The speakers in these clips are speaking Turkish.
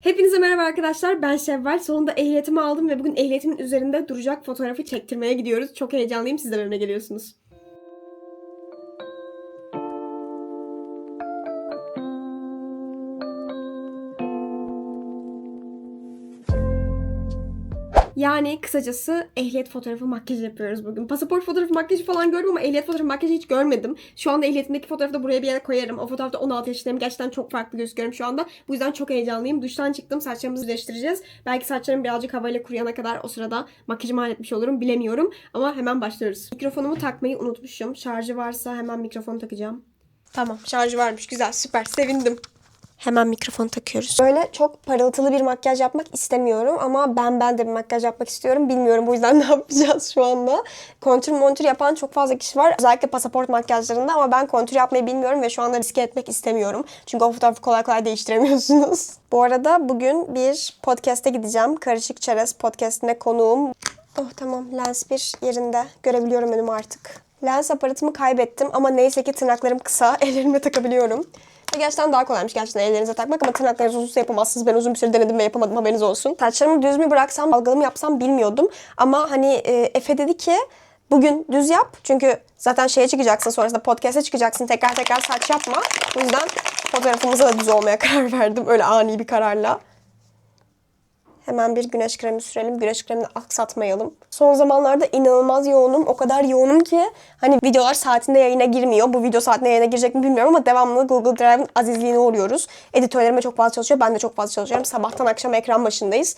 Hepinize merhaba arkadaşlar. Ben Şevval. Sonunda ehliyetimi aldım ve bugün ehliyetimin üzerinde duracak fotoğrafı çektirmeye gidiyoruz. Çok heyecanlıyım. Siz de benimle geliyorsunuz. Yani kısacası ehliyet fotoğrafı makyajı yapıyoruz bugün. Pasaport fotoğrafı makyajı falan gördüm ama ehliyet fotoğrafı makyajı hiç görmedim. Şu anda ehliyetimdeki fotoğrafı da buraya bir yere koyarım. O fotoğrafta 16 yaşındayım. Gerçekten çok farklı gözüküyorum şu anda. Bu yüzden çok heyecanlıyım. Duştan çıktım. Saçlarımızı düzleştireceğiz. Belki saçlarım birazcık havayla kuruyana kadar o sırada makyajımı halletmiş olurum. Bilemiyorum. Ama hemen başlıyoruz. Mikrofonumu takmayı unutmuşum. Şarjı varsa hemen mikrofonu takacağım. Tamam şarjı varmış. Güzel süper. Sevindim. Hemen mikrofonu takıyoruz. Böyle çok parıltılı bir makyaj yapmak istemiyorum ama ben ben de bir makyaj yapmak istiyorum. Bilmiyorum bu yüzden ne yapacağız şu anda. Kontür montür yapan çok fazla kişi var. Özellikle pasaport makyajlarında ama ben kontür yapmayı bilmiyorum ve şu anda riske etmek istemiyorum. Çünkü o fotoğrafı kolay kolay değiştiremiyorsunuz. Bu arada bugün bir podcast'e gideceğim. Karışık Çerez podcast'ine konuğum. Oh tamam lens bir yerinde. Görebiliyorum önümü artık. Lens aparatımı kaybettim ama neyse ki tırnaklarım kısa. Ellerime takabiliyorum. Ve gerçekten daha kolaymış gerçekten ellerinize takmak ama tırnaklarınızı uzunsa yapamazsınız. Ben uzun bir süre denedim ve yapamadım haberiniz olsun. Saçlarımı düz mü bıraksam, dalgalı mı yapsam bilmiyordum. Ama hani e, Efe dedi ki bugün düz yap. Çünkü zaten şeye çıkacaksın sonrasında podcast'e çıkacaksın. Tekrar tekrar saç yapma. O yüzden fotoğrafımıza da düz olmaya karar verdim. Öyle ani bir kararla. Hemen bir güneş kremi sürelim. Güneş kremini aksatmayalım. Son zamanlarda inanılmaz yoğunum. O kadar yoğunum ki hani videolar saatinde yayına girmiyor. Bu video saatinde yayına girecek mi bilmiyorum ama devamlı Google Drive'ın azizliğine uğruyoruz. Editörlerime çok fazla çalışıyor. Ben de çok fazla çalışıyorum. Sabahtan akşam ekran başındayız.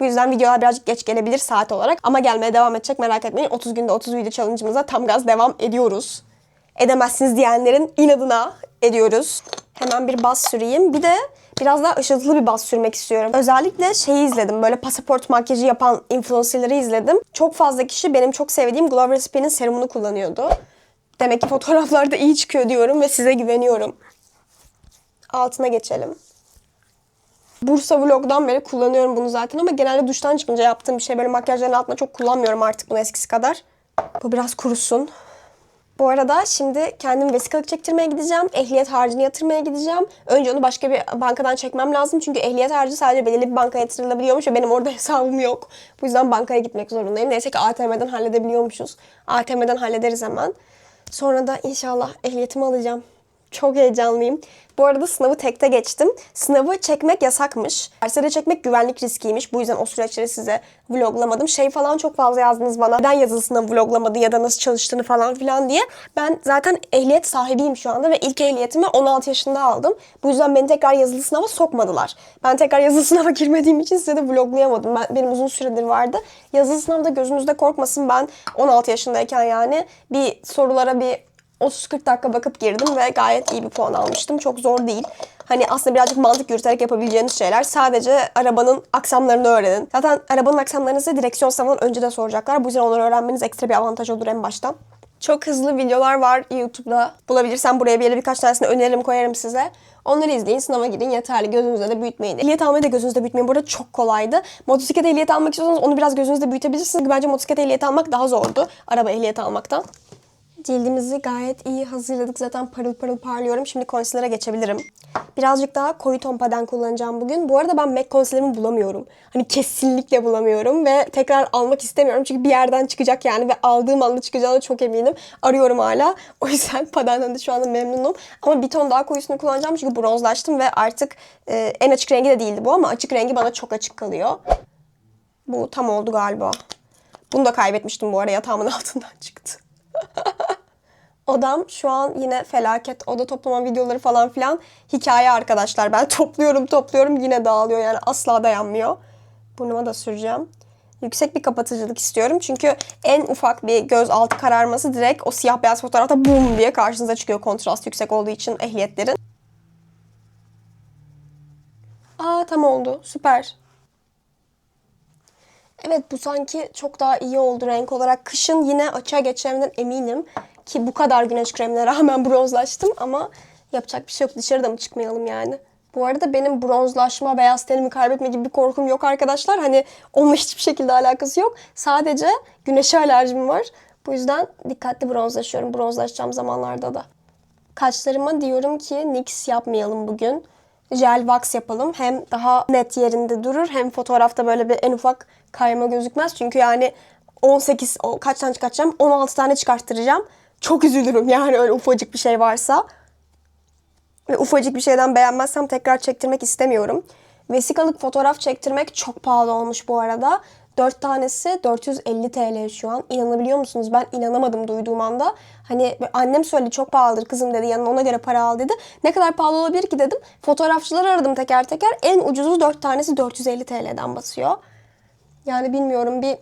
Bu yüzden videolar birazcık geç gelebilir saat olarak. Ama gelmeye devam edecek merak etmeyin. 30 günde 30 video challenge'ımıza tam gaz devam ediyoruz. Edemezsiniz diyenlerin inadına ediyoruz. Hemen bir baz süreyim. Bir de biraz daha ışıltılı bir baz sürmek istiyorum. Özellikle şeyi izledim. Böyle pasaport makyajı yapan influencerları izledim. Çok fazla kişi benim çok sevdiğim Glow Recipe'nin serumunu kullanıyordu. Demek ki fotoğraflarda iyi çıkıyor diyorum ve size güveniyorum. Altına geçelim. Bursa Vlog'dan beri kullanıyorum bunu zaten ama genelde duştan çıkınca yaptığım bir şey. Böyle makyajların altına çok kullanmıyorum artık bunu eskisi kadar. Bu biraz kurusun. Bu arada şimdi kendim vesikalık çektirmeye gideceğim. Ehliyet harcını yatırmaya gideceğim. Önce onu başka bir bankadan çekmem lazım. Çünkü ehliyet harcı sadece belirli bir bankaya yatırılabiliyormuş ve benim orada hesabım yok. Bu yüzden bankaya gitmek zorundayım. Neyse ki ATM'den halledebiliyormuşuz. ATM'den hallederiz hemen. Sonra da inşallah ehliyetimi alacağım. Çok heyecanlıyım. Bu arada sınavı tekte geçtim. Sınavı çekmek yasakmış. Dersleri çekmek güvenlik riskiymiş. Bu yüzden o süreçleri size vloglamadım. Şey falan çok fazla yazdınız bana. Neden yazılı sınavı vloglamadın ya da nasıl çalıştığını falan filan diye. Ben zaten ehliyet sahibiyim şu anda ve ilk ehliyetimi 16 yaşında aldım. Bu yüzden beni tekrar yazılı sınava sokmadılar. Ben tekrar yazılı sınava girmediğim için size de vloglayamadım. Ben, benim uzun süredir vardı. Yazılı sınavda gözünüzde korkmasın ben 16 yaşındayken yani bir sorulara bir 30-40 dakika bakıp girdim ve gayet iyi bir puan almıştım. Çok zor değil. Hani aslında birazcık mantık yürüterek yapabileceğiniz şeyler. Sadece arabanın aksamlarını öğrenin. Zaten arabanın aksamlarını size direksiyon sınavından önce de soracaklar. Bu yüzden onları öğrenmeniz ekstra bir avantaj olur en baştan. Çok hızlı videolar var YouTube'da. Bulabilirsem buraya bir yere birkaç tanesini öneririm koyarım size. Onları izleyin, sınava girin yeterli. Gözünüzde de büyütmeyin. Ehliyet almayı da gözünüzde büyütmeyin. Bu arada çok kolaydı. Motosiklet ehliyeti almak istiyorsanız onu biraz gözünüzde büyütebilirsiniz. Bence motosiklet ehliyeti almak daha zordu. Araba ehliyeti almaktan. Cildimizi gayet iyi hazırladık. Zaten parıl parıl parlıyorum. Şimdi concealer'a geçebilirim. Birazcık daha koyu ton paden kullanacağım bugün. Bu arada ben MAC concealer'ımı bulamıyorum. Hani kesinlikle bulamıyorum ve tekrar almak istemiyorum. Çünkü bir yerden çıkacak yani ve aldığım anda çıkacağına çok eminim. Arıyorum hala. O yüzden padenden de şu anda memnunum. Ama bir ton daha koyusunu kullanacağım çünkü bronzlaştım ve artık e, en açık rengi de değildi bu ama açık rengi bana çok açık kalıyor. Bu tam oldu galiba. Bunu da kaybetmiştim bu arada yatağımın altından çıktı. Odam şu an yine felaket. Oda toplama videoları falan filan hikaye arkadaşlar. Ben topluyorum topluyorum yine dağılıyor yani asla dayanmıyor. Burnuma da süreceğim. Yüksek bir kapatıcılık istiyorum. Çünkü en ufak bir göz altı kararması direkt o siyah beyaz fotoğrafta bum diye karşınıza çıkıyor. Kontrast yüksek olduğu için ehliyetlerin. Aa tam oldu. Süper. Evet bu sanki çok daha iyi oldu renk olarak. Kışın yine açığa geçeceğimden eminim. Ki bu kadar güneş kremine rağmen bronzlaştım ama yapacak bir şey yok. Dışarıda mı çıkmayalım yani. Bu arada benim bronzlaşma, beyaz tenimi kaybetme gibi bir korkum yok arkadaşlar. Hani onunla hiçbir şekilde alakası yok. Sadece güneşe alerjim var. Bu yüzden dikkatli bronzlaşıyorum bronzlaşacağım zamanlarda da. Kaşlarıma diyorum ki NYX yapmayalım bugün. Jel wax yapalım. Hem daha net yerinde durur hem fotoğrafta böyle bir en ufak kayma gözükmez. Çünkü yani 18 o, kaç tane çıkartacağım? 16 tane çıkarttıracağım. Çok üzülürüm yani öyle ufacık bir şey varsa. Ve ufacık bir şeyden beğenmezsem tekrar çektirmek istemiyorum. Vesikalık fotoğraf çektirmek çok pahalı olmuş bu arada. 4 tanesi 450 TL şu an. İnanabiliyor musunuz? Ben inanamadım duyduğum anda. Hani annem söyledi çok pahalıdır kızım dedi. Yanına ona göre para al dedi. Ne kadar pahalı olabilir ki dedim. Fotoğrafçıları aradım teker teker. En ucuzu 4 tanesi 450 TL'den basıyor. Yani bilmiyorum bir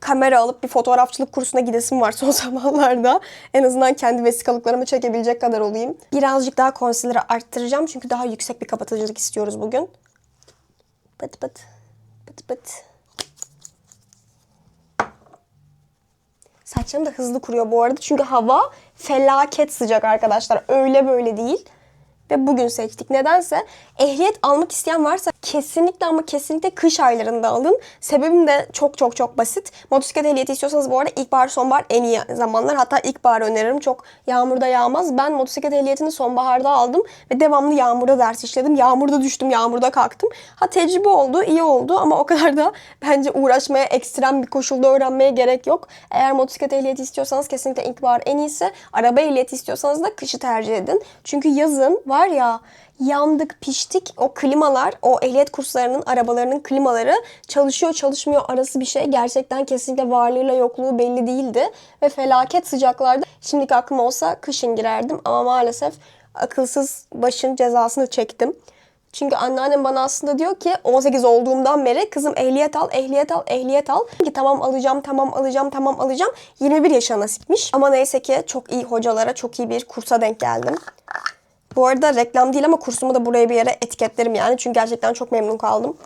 kamera alıp bir fotoğrafçılık kursuna gidesim var son zamanlarda. En azından kendi vesikalıklarımı çekebilecek kadar olayım. Birazcık daha concealer'ı arttıracağım çünkü daha yüksek bir kapatıcılık istiyoruz bugün. Pıt pıt. Pıt pıt. Saçlarım da hızlı kuruyor bu arada. Çünkü hava felaket sıcak arkadaşlar. Öyle böyle değil. Ve bugün seçtik. Nedense ehliyet almak isteyen varsa kesinlikle ama kesinlikle kış aylarında alın. Sebebim de çok çok çok basit. Motosiklet ehliyeti istiyorsanız bu arada ilkbahar sonbahar en iyi zamanlar. Hatta ilkbahar öneririm. Çok yağmurda yağmaz. Ben motosiklet ehliyetini sonbaharda aldım ve devamlı yağmurda ders işledim. Yağmurda düştüm, yağmurda kalktım. Ha tecrübe oldu, iyi oldu ama o kadar da bence uğraşmaya, ekstrem bir koşulda öğrenmeye gerek yok. Eğer motosiklet ehliyeti istiyorsanız kesinlikle ilkbahar en iyisi. Araba ehliyeti istiyorsanız da kışı tercih edin. Çünkü yazın var ya yandık piştik o klimalar o ehliyet kurslarının arabalarının klimaları çalışıyor çalışmıyor arası bir şey gerçekten kesinlikle varlığıyla yokluğu belli değildi ve felaket sıcaklarda şimdiki aklım olsa kışın girerdim ama maalesef akılsız başın cezasını çektim. Çünkü anneannem bana aslında diyor ki 18 olduğumdan beri kızım ehliyet al, ehliyet al, ehliyet al. Ki tamam alacağım, tamam alacağım, tamam alacağım. 21 yaşına nasipmiş. Ama neyse ki çok iyi hocalara, çok iyi bir kursa denk geldim. Bu arada reklam değil ama kursumu da buraya bir yere etiketlerim yani. Çünkü gerçekten çok memnun kaldım.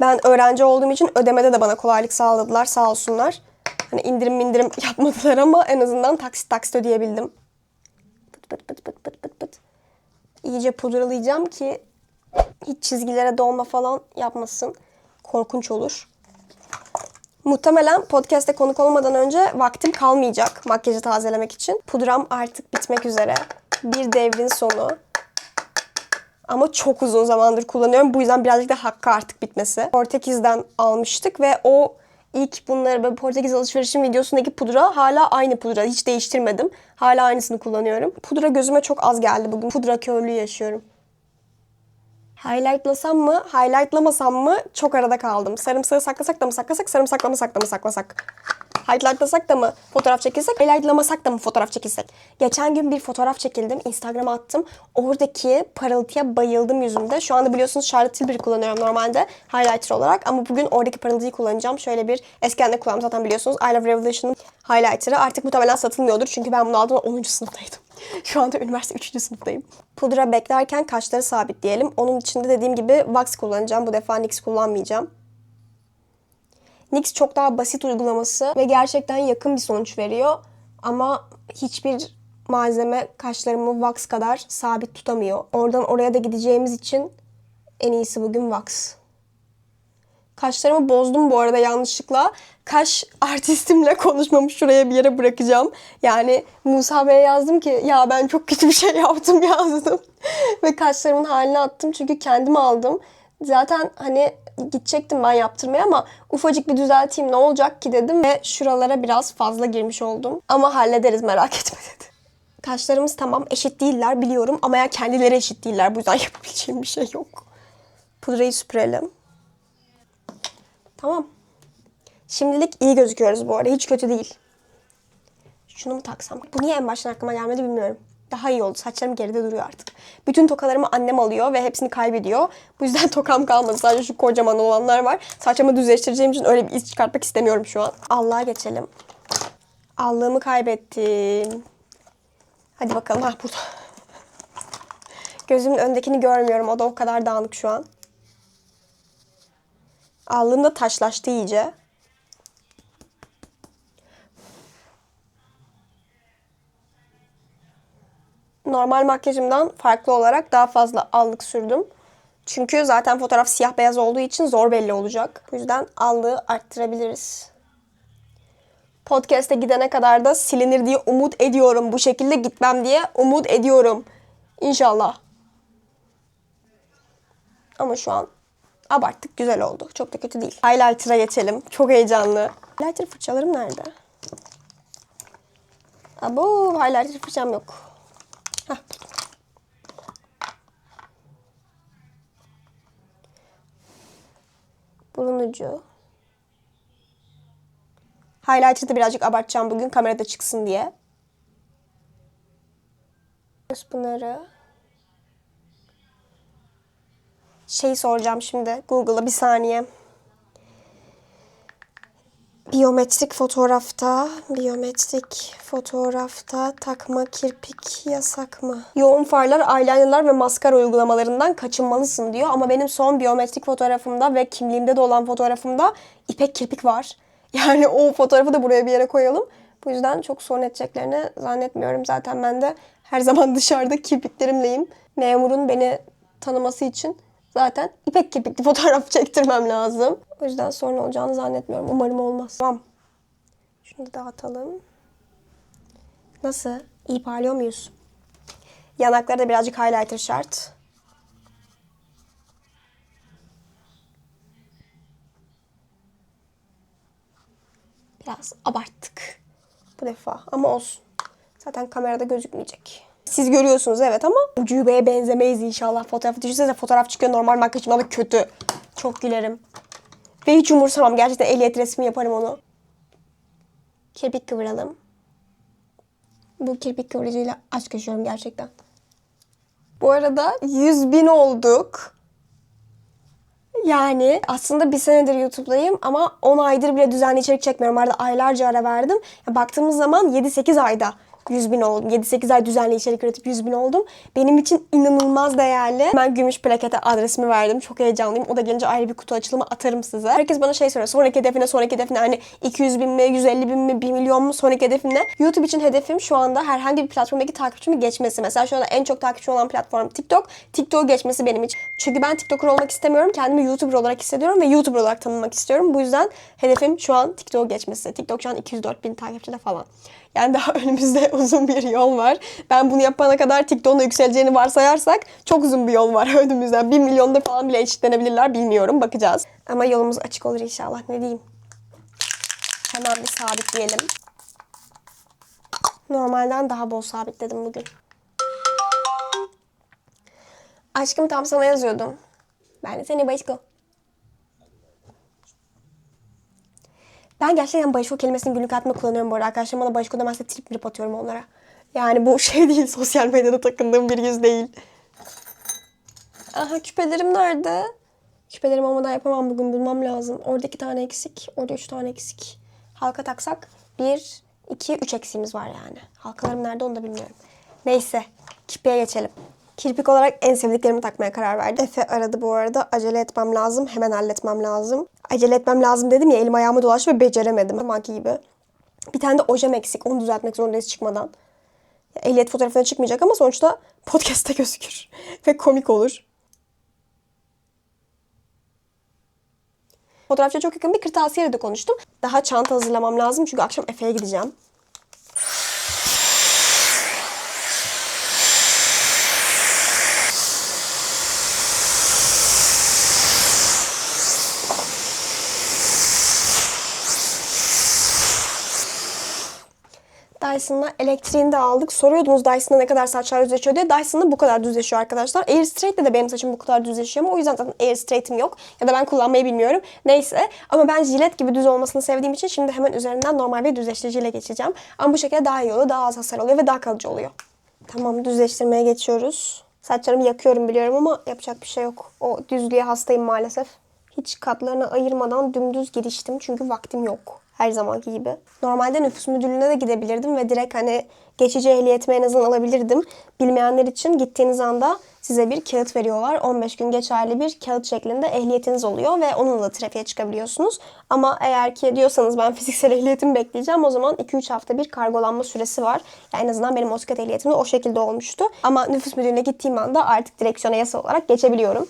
Ben öğrenci olduğum için ödemede de bana kolaylık sağladılar sağ olsunlar. Hani indirim indirim yapmadılar ama en azından taksit taksit ödeyebildim. Pıt pıt pıt pıt pıt pıt pıt. İyice pudralayacağım ki hiç çizgilere dolma falan yapmasın. Korkunç olur. Muhtemelen podcast'te konuk olmadan önce vaktim kalmayacak makyajı tazelemek için. Pudram artık bitmek üzere. Bir devrin sonu. Ama çok uzun zamandır kullanıyorum. Bu yüzden birazcık da hakkı artık bitmesi. Portekiz'den almıştık ve o ilk bunları böyle Portekiz alışverişim videosundaki pudra hala aynı pudra. Hiç değiştirmedim. Hala aynısını kullanıyorum. Pudra gözüme çok az geldi bugün. Pudra körlüğü yaşıyorum. Highlightlasam mı, highlightlamasam mı çok arada kaldım. Sarımsağı saklasak da mı saklasak, sarımsaklamasak da mı saklasak? Highlightlasak da mı fotoğraf çekilsek, highlightlamasak da mı fotoğraf çekilsek? Geçen gün bir fotoğraf çekildim, Instagram'a attım. Oradaki parıltıya bayıldım yüzümde. Şu anda biliyorsunuz Charlotte Tilbury kullanıyorum normalde highlighter olarak. Ama bugün oradaki parıltıyı kullanacağım. Şöyle bir eskiden de kullandım zaten biliyorsunuz. I Love Revolution'ın highlighter'ı. Artık muhtemelen satılmıyordur çünkü ben bunu aldım 10. sınıftaydım. Şu anda üniversite 3. sınıftayım. Pudra beklerken kaşları sabitleyelim. Onun için de dediğim gibi wax kullanacağım. Bu defa NYX kullanmayacağım. NYX çok daha basit uygulaması ve gerçekten yakın bir sonuç veriyor. Ama hiçbir malzeme kaşlarımı wax kadar sabit tutamıyor. Oradan oraya da gideceğimiz için en iyisi bugün wax. Kaşlarımı bozdum bu arada yanlışlıkla. Kaş artistimle konuşmamış şuraya bir yere bırakacağım. Yani Musa Bey'e yazdım ki ya ben çok kötü bir şey yaptım yazdım. Ve kaşlarımın haline attım çünkü kendim aldım. Zaten hani gidecektim ben yaptırmaya ama ufacık bir düzelteyim ne olacak ki dedim ve şuralara biraz fazla girmiş oldum. Ama hallederiz merak etme dedi. Kaşlarımız tamam eşit değiller biliyorum ama ya kendileri eşit değiller. Bu yüzden yapabileceğim bir şey yok. Pudrayı süpürelim. Tamam. Şimdilik iyi gözüküyoruz bu arada. Hiç kötü değil. Şunu mu taksam? Bu niye en baştan aklıma gelmedi bilmiyorum. Daha iyi oldu. Saçlarım geride duruyor artık. Bütün tokalarımı annem alıyor ve hepsini kaybediyor. Bu yüzden tokam kalmadı. Sadece şu kocaman olanlar var. Saçımı düzleştireceğim için öyle bir iz çıkartmak istemiyorum şu an. Allah'a geçelim. Allığımı kaybettim. Hadi bakalım. Ha burada. Gözümün öndekini görmüyorum. O da o kadar dağınık şu an. Allığım da taşlaştı iyice. Normal makyajımdan farklı olarak daha fazla allık sürdüm. Çünkü zaten fotoğraf siyah beyaz olduğu için zor belli olacak. Bu yüzden allığı arttırabiliriz. Podcast'e gidene kadar da silinir diye umut ediyorum. Bu şekilde gitmem diye umut ediyorum. İnşallah. Ama şu an abarttık. Güzel oldu. Çok da kötü değil. Highlighter'a geçelim. Çok heyecanlı. Highlighter fırçalarım nerede? Abo highlighter fırçam yok. Hah. Burun ucu. Highlighter'ı da birazcık abartacağım bugün kamerada çıksın diye. Göz Şey soracağım şimdi Google'a bir saniye. Biyometrik fotoğrafta, biyometrik fotoğrafta takma kirpik yasak mı? Yoğun farlar, eyelinerlar ve maskara uygulamalarından kaçınmalısın diyor. Ama benim son biyometrik fotoğrafımda ve kimliğimde de olan fotoğrafımda ipek kirpik var. Yani o fotoğrafı da buraya bir yere koyalım. Bu yüzden çok sorun edeceklerini zannetmiyorum. Zaten ben de her zaman dışarıda kirpiklerimleyim. Memurun beni tanıması için zaten ipek kirpikli fotoğraf çektirmem lazım. O yüzden sorun olacağını zannetmiyorum. Umarım olmaz. Tamam. Şunu da dağıtalım. Nasıl? İyi parlıyor muyuz? Yanaklara da birazcık highlighter şart. Biraz abarttık bu defa ama olsun. Zaten kamerada gözükmeyecek. Siz görüyorsunuz evet ama ucubeye benzemeyiz inşallah fotoğrafı. Düşünsenize fotoğraf çıkıyor normal makyajımda da kötü. Çok gülerim. Ve hiç umursamam. Gerçekten ehliyet resmi yaparım onu. Kirpik kıvıralım. Bu kirpik kıvırıcıyla aşk yaşıyorum gerçekten. Bu arada 100 bin olduk. Yani aslında bir senedir YouTube'dayım ama 10 aydır bile düzenli içerik çekmiyorum. Arada aylarca ara verdim. Baktığımız zaman 7-8 ayda 100 bin oldum. 7-8 ay düzenli içerik üretip 100 bin oldum. Benim için inanılmaz değerli. Ben gümüş plakete adresimi verdim. Çok heyecanlıyım. O da gelince ayrı bir kutu açılımı atarım size. Herkes bana şey soruyor. Sonraki hedefine, sonraki hedefine hani 200 bin mi, 150 bin mi, 1 milyon mu sonraki hedefim? YouTube için hedefim şu anda herhangi bir platformdaki takipçimi geçmesi. Mesela şu anda en çok takipçi olan platform TikTok. TikTok'u geçmesi benim için. Çünkü ben TikToker olmak istemiyorum. Kendimi YouTuber olarak hissediyorum ve YouTuber olarak tanınmak istiyorum. Bu yüzden hedefim şu an TikTok'u geçmesi. TikTok şu an 204 bin takipçide falan. Yani daha önümüzde uzun bir yol var. Ben bunu yapana kadar TikTok'un yükseleceğini varsayarsak çok uzun bir yol var önümüzde. 1 milyonda falan bile eşitlenebilirler bilmiyorum. Bakacağız. Ama yolumuz açık olur inşallah. Ne diyeyim? Hemen bir sabitleyelim. Normalden daha bol sabitledim bugün. Aşkım tam sana yazıyordum. Ben de seni Başko. Ben gerçekten Başko kelimesini günlük hayatımda kullanıyorum bu arada. Arkadaşlarım bana Başko demezse trip trip atıyorum onlara. Yani bu şey değil, sosyal medyada takındığım bir yüz değil. Aha küpelerim nerede? Küpelerim olmadan yapamam bugün bulmam lazım. Orada iki tane eksik, orada üç tane eksik. Halka taksak bir, iki, üç eksiğimiz var yani. Halkalarım nerede onu da bilmiyorum. Neyse, kirpiğe geçelim. Kirpik olarak en sevdiklerimi takmaya karar verdim. Efe aradı bu arada. Acele etmem lazım. Hemen halletmem lazım. Acele etmem lazım dedim ya elim ayağıma dolaştı ve beceremedim. Zamanki gibi. Bir tane de ojem eksik. Onu düzeltmek zorundayız çıkmadan. Ya, Ehliyet fotoğrafına çıkmayacak ama sonuçta podcast'te gözükür. ve komik olur. Fotoğrafçıya çok yakın bir kırtasiyeyle de konuştum. Daha çanta hazırlamam lazım çünkü akşam Efe'ye gideceğim. Dyson'la elektriğini de aldık. Soruyordunuz Dyson'da ne kadar saçlar düzleşiyor diye. Dyson'da bu kadar düzleşiyor arkadaşlar. Air Straight'te de benim saçım bu kadar düzleşiyor ama o yüzden zaten Air Straight'im yok. Ya da ben kullanmayı bilmiyorum. Neyse. Ama ben jilet gibi düz olmasını sevdiğim için şimdi hemen üzerinden normal bir düzleştiriciyle geçeceğim. Ama bu şekilde daha iyi oluyor. Daha az hasar oluyor ve daha kalıcı oluyor. Tamam düzleştirmeye geçiyoruz. Saçlarımı yakıyorum biliyorum ama yapacak bir şey yok. O düzlüğe hastayım maalesef. Hiç katlarını ayırmadan dümdüz giriştim çünkü vaktim yok. Her zamanki gibi. Normalde nüfus müdürlüğüne de gidebilirdim ve direkt hani geçici ehliyetimi en azından alabilirdim. Bilmeyenler için gittiğiniz anda size bir kağıt veriyorlar. 15 gün geçerli bir kağıt şeklinde ehliyetiniz oluyor ve onunla da trafiğe çıkabiliyorsunuz. Ama eğer ki diyorsanız ben fiziksel ehliyetimi bekleyeceğim o zaman 2-3 hafta bir kargolanma süresi var. Yani en azından benim motosiklet ehliyetim de o şekilde olmuştu. Ama nüfus müdürlüğüne gittiğim anda artık direksiyona yasa olarak geçebiliyorum.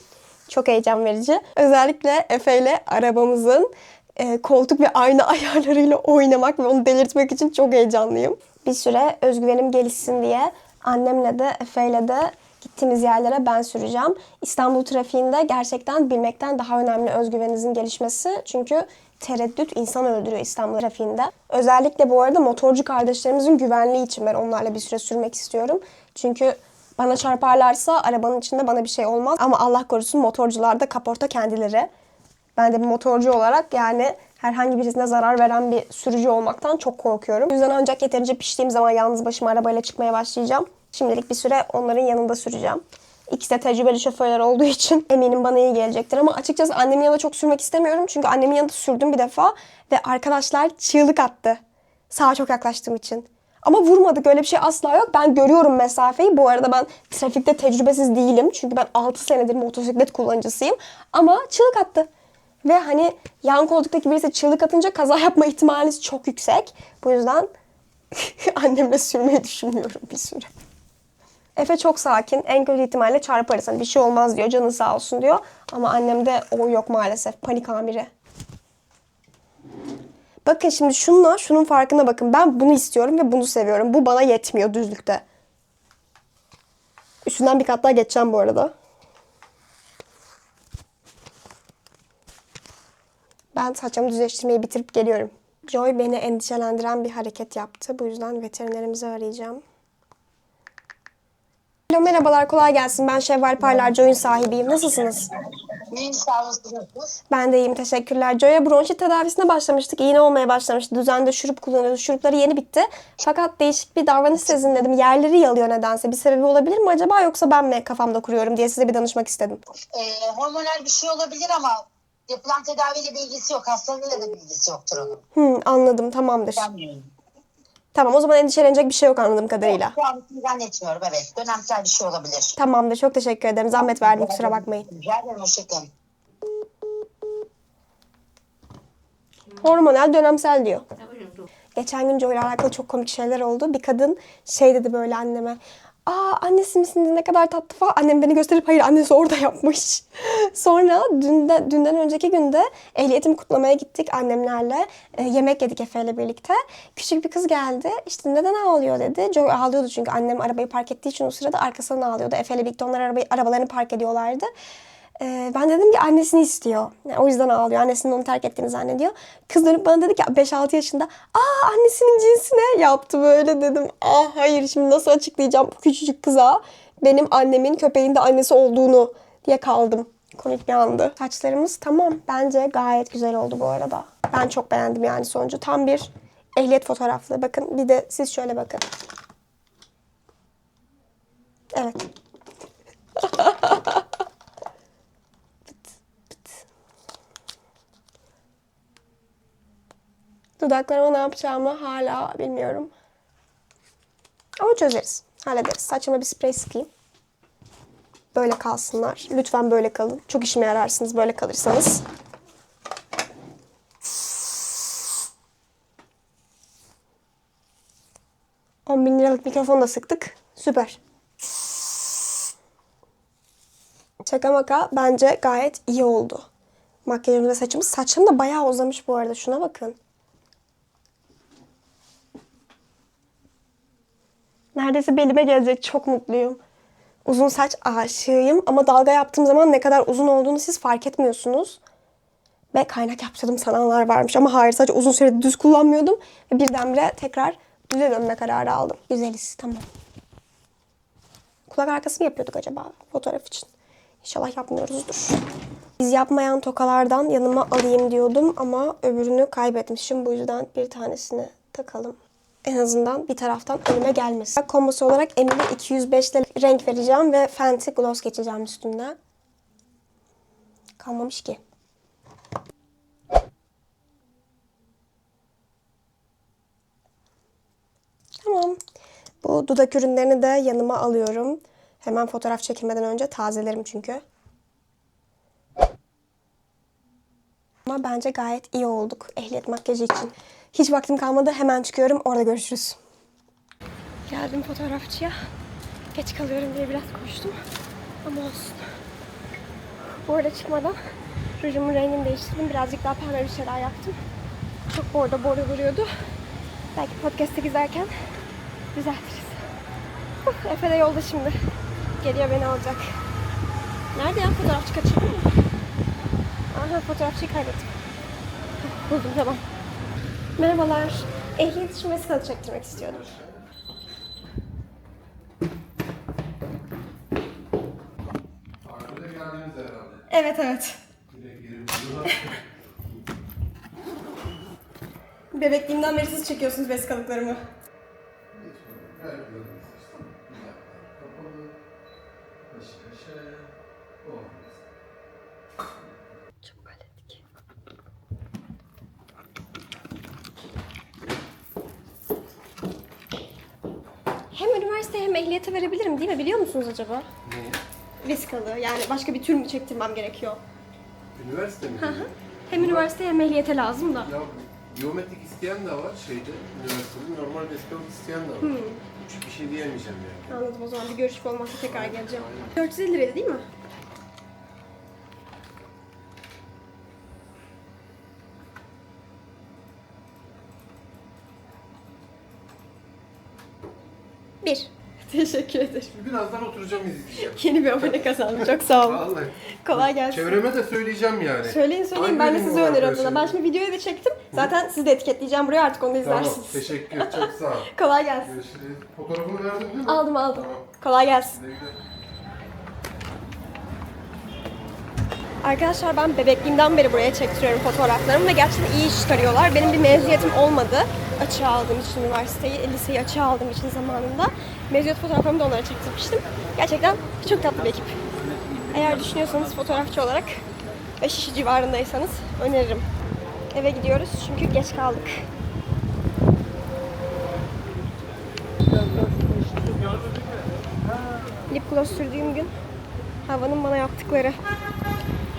Çok heyecan verici. Özellikle Efe ile arabamızın e, koltuk ve ayna ayarlarıyla oynamak ve onu delirtmek için çok heyecanlıyım. Bir süre özgüvenim gelişsin diye annemle de Efe'yle de Gittiğimiz yerlere ben süreceğim. İstanbul trafiğinde gerçekten bilmekten daha önemli özgüveninizin gelişmesi. Çünkü tereddüt insan öldürüyor İstanbul trafiğinde. Özellikle bu arada motorcu kardeşlerimizin güvenliği için ben onlarla bir süre sürmek istiyorum. Çünkü bana çarparlarsa arabanın içinde bana bir şey olmaz. Ama Allah korusun motorcular da kaporta kendileri. Ben de bir motorcu olarak yani herhangi birisine zarar veren bir sürücü olmaktan çok korkuyorum. O yüzden ancak yeterince piştiğim zaman yalnız başıma arabayla çıkmaya başlayacağım. Şimdilik bir süre onların yanında süreceğim. İkisi de tecrübeli şoförler olduğu için eminim bana iyi gelecektir. Ama açıkçası annemin yanında çok sürmek istemiyorum. Çünkü annemin yanında sürdüm bir defa ve arkadaşlar çığlık attı. Sağa çok yaklaştığım için. Ama vurmadık öyle bir şey asla yok. Ben görüyorum mesafeyi. Bu arada ben trafikte tecrübesiz değilim. Çünkü ben 6 senedir motosiklet kullanıcısıyım. Ama çığlık attı. Ve hani yan koltuktaki birisi çığlık atınca kaza yapma ihtimaliniz çok yüksek. Bu yüzden annemle sürmeyi düşünmüyorum bir süre. Efe çok sakin. En kötü ihtimalle çarparız. Hani bir şey olmaz diyor. Canın sağ olsun diyor. Ama annemde o yok maalesef. Panik amiri. Bakın şimdi şunla şunun farkına bakın. Ben bunu istiyorum ve bunu seviyorum. Bu bana yetmiyor düzlükte. Üstünden bir kat daha geçeceğim bu arada. Ben saçımı düzleştirmeyi bitirip geliyorum. Joy beni endişelendiren bir hareket yaptı. Bu yüzden veterinerimizi arayacağım. Alo merhabalar kolay gelsin. Ben Şevval Parlar Joy'un sahibiyim. Nasılsınız? İyiyim sağ olasınız. Ben de iyiyim teşekkürler. Joy'a bronşit tedavisine başlamıştık. İğne olmaya başlamıştı. Düzenli şurup kullanıyordu. Şurupları yeni bitti. Fakat değişik bir davranış sezinledim. Yerleri yalıyor nedense. Bir sebebi olabilir mi acaba yoksa ben mi kafamda kuruyorum diye size bir danışmak istedim. Ee, hormonal bir şey olabilir ama yapılan tedaviyle bir ilgisi yok. Hastalığıyla da bir ilgisi yoktur onun. Hmm, anladım tamamdır. Sanmıyorum. Tamam o zaman endişelenecek bir şey yok anladığım kadarıyla. Şu an için zannetmiyorum evet. Dönemsel bir şey olabilir. Tamamdır çok teşekkür ederim. Zahmet verdim kusura bakmayın. Rica ederim hoşçakalın. Hormonal dönemsel diyor. Geçen gün Joy'la alakalı çok komik şeyler oldu. Bir kadın şey dedi böyle anneme. Aa annesi misiniz ne kadar tatlı falan. Annem beni gösterip hayır annesi orada yapmış. Sonra dünden, dünden önceki günde ehliyetimi kutlamaya gittik annemlerle. E, yemek yedik Efe'yle birlikte. Küçük bir kız geldi. İşte neden ağlıyor dedi. Joy ağlıyordu çünkü annem arabayı park ettiği için o sırada arkasından ağlıyordu. Efe'yle birlikte onlar arabayı, arabalarını park ediyorlardı. Ee, ben dedim ki annesini istiyor. Yani o yüzden ağlıyor. Annesinin onu terk ettiğini zannediyor. Kız dönüp bana dedi ki 5-6 yaşında aa annesinin cinsi ne yaptı böyle dedim. Ah hayır şimdi nasıl açıklayacağım bu küçücük kıza benim annemin köpeğin de annesi olduğunu diye kaldım. Komik bir andı. Saçlarımız tamam. Bence gayet güzel oldu bu arada. Ben çok beğendim yani sonucu. Tam bir ehliyet fotoğraflığı. Bakın bir de siz şöyle bakın. Evet. Dudaklarıma ne yapacağımı hala bilmiyorum. Ama çözeriz. Hallederiz. Saçıma bir sprey sıkayım. Böyle kalsınlar. Lütfen böyle kalın. Çok işime yararsınız böyle kalırsanız. On bin liralık mikrofon da sıktık. Süper. Şaka maka bence gayet iyi oldu. Makyajım ve saçımız. Saçım da bayağı uzamış bu arada. Şuna bakın. Neredeyse belime gelecek. Çok mutluyum. Uzun saç aşığıyım ama dalga yaptığım zaman ne kadar uzun olduğunu siz fark etmiyorsunuz. Ve kaynak yaptırdım sananlar varmış ama hayır sadece uzun sürede düz kullanmıyordum. Ve birdenbire tekrar düze dönme kararı aldım. Güzeliz tamam. Kulak arkası mı yapıyorduk acaba fotoğraf için? İnşallah yapmıyoruzdur. Biz yapmayan tokalardan yanıma alayım diyordum ama öbürünü kaybetmişim. Bu yüzden bir tanesini takalım. En azından bir taraftan önüme gelmesin. Kombosu olarak Emily 205 ile renk vereceğim ve Fenty gloss geçeceğim üstünden. Kalmamış ki. Tamam. Bu dudak ürünlerini de yanıma alıyorum. Hemen fotoğraf çekilmeden önce tazelerim çünkü. Ama bence gayet iyi olduk ehliyet makyajı için. Hiç vaktim kalmadı. Hemen çıkıyorum. Orada görüşürüz. Geldim fotoğrafçıya. Geç kalıyorum diye biraz koştum. Ama olsun. Bu arada çıkmadan rujumun rengini değiştirdim. Birazcık daha pembe bir şeyler yaptım. Çok bordo bordo duruyordu. Belki podcast'te izlerken düzeltiriz. Uf, Efe de yolda şimdi. Geliyor beni alacak. Nerede ya fotoğrafçı kaçırdı mı? Aha fotoğrafçıyı kaybettim. Buldum tamam. Merhabalar. Ehliyet için vesikalı çektirmek istiyordum. Evet evet. Bebekliğimden beri siz çekiyorsunuz vesikalıklarımı. Ver görünüz işte. Bir dakika. Kapalı. Başı kaşı. Olmaz. Çabuk hallettik. Hem hem ehliyete verebilirim değil mi? Biliyor musunuz acaba? Ne? Vesikalı yani başka bir tür mü çektirmem gerekiyor? Üniversite mi? Hı hı. Hem üniversiteye hem ehliyete lazım da. ya biyometrik isteyen de var şeyde üniversitede normal vesikalık isteyen de var. Hiç bir şey diyemeyeceğim yani. Anladım o zaman bir görüşme olmazsa tekrar geleceğim. Aynen. 450 liraydı değil mi? Bir. Teşekkür ederim. Birazdan oturacağım izleyeceğim. Yeni bir abone kazandım. Çok sağ olun. Vallahi. Kolay gelsin. Çevreme de söyleyeceğim yani. Söyleyin söyleyin. Ben de sizi var öneriyorum. arkadaşlar? Ben şimdi videoyu da çektim. Zaten sizi de etiketleyeceğim. Buraya artık onu Tamam. izlersiniz. Teşekkür. Çok sağ ol. Kolay gelsin. Görüşürüz. Fotoğrafını verdin değil mi? Aldım aldım. Tamam. Kolay gelsin. Güle güle. Arkadaşlar ben bebekliğimden beri buraya çektiriyorum fotoğraflarımı ve gerçekten iyi iş çıkarıyorlar. Benim bir mezuniyetim olmadı. Açığa aldığım için üniversiteyi, liseyi açığa aldığım için zamanında mezuniyet fotoğraflarımı da onlara çektirmiştim. Gerçekten çok tatlı bir ekip. Eğer düşünüyorsanız fotoğrafçı olarak 5 kişi civarındaysanız öneririm. Eve gidiyoruz çünkü geç kaldık. Lip gloss sürdüğüm gün havanın bana yaptıkları.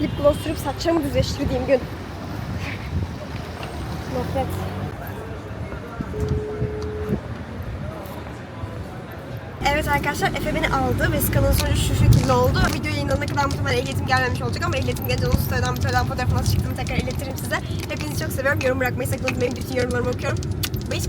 Lip gloss sürüp saçlarımı düzleştirdiğim gün. Nefret. Arkadaşlar Efe beni aldı. Vesikanın sonucu şu şekilde oldu. Video yayınlanana kadar muhtemelen ehliyetim gelmemiş olacak ama ehliyetim gelince onu story'den muhtemelen fotoğrafı nasıl çıktığımı tekrar iletirim size. Hepinizi çok seviyorum. Yorum bırakmayı sakın unutmayın. Bütün yorumlarımı okuyorum. Bye.